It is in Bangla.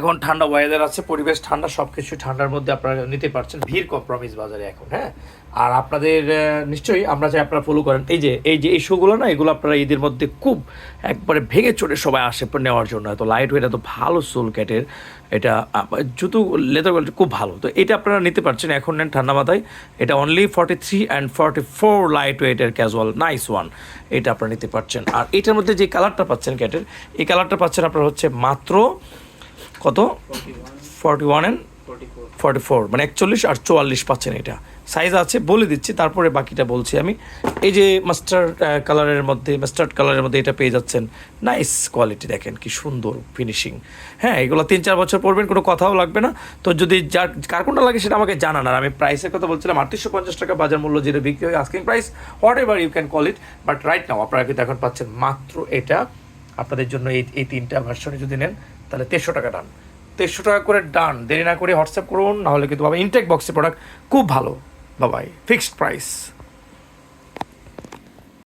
এখন ঠান্ডা ওয়েদার আছে, পরিবেশ ঠান্ডা সব কিছু ঠান্ডার মধ্যে আপনারা নিতে পারছেন। ভিড় কম্প্রমিস বাজারে এখন হ্যাঁ? আর আপনাদের নিশ্চয়ই আমরা চাই আপনারা ফলো করেন, এই যে এই যে, এই শোগুলো না, এগুলো আপনারা ঈদের মধ্যে খুব একবারে ভেঙে চড়ে সবাই আসে নেওয়ার জন্য। এত লাইট ওয়েট এত ভালো সোল ক্যাটের এটা জুতো লেদার কোয়ালিটি খুব ভালো। তো এটা আপনারা নিতে পারছেন, এখন নেন ঠান্ডা মাথায়। এটা only forty three and forty four light ওয়েটের ক্যাজুয়াল নাইস ওয়ান এটা আপনারা নিতে পারছেন। আর এটার মধ্যে যে কালারটা পাচ্ছেন ক্যাটের এই কালারটা পাচ্ছেন আপনারা হচ্ছে মাত্র কত? Forty one and forty four মানে একচল্লিশ আর চুয়াল্লিশ পাচ্ছেন এটা। সাইজ আছে, বলে দিচ্ছি, তারপরে বাকিটা বলছি আমি। এই যে মাস্টার্ড কালারের মধ্যে মাস্টার্ড কালারের মধ্যে এটা পেয়ে যাচ্ছেন। নাইস কোয়ালিটি দেখেন কি সুন্দর ফিনিশিং হ্যাঁ এগুলো তিন চার বছর পরবেন, কোনো কথাও লাগবে না। তো যদি যার, কার কোনটা লাগে সেটা আমাকে জানান। আর আমি প্রাইসের কথা বলছিলাম, আটত্রিশশো পঞ্চাশ টাকা বাজার মূল্য যেটা বিক্রি হয় asking price whatever you can call it but right now আপনারা কিন্তু এখন পাচ্ছেন মাত্র এটা। আপনাদের জন্য এই এই তিনটা ভার্সনে যদি নেন তাহলে তেরোশো টাকা ডান তেরোশো টাকা করে ডান দেরি না করে হোয়াটসঅ্যাপ করুন, নাহলে কিন্তু বাবা ইনটেক বক্সের প্রোডাক্ট খুব ভালো। বাবাই ফিক্সড প্রাইস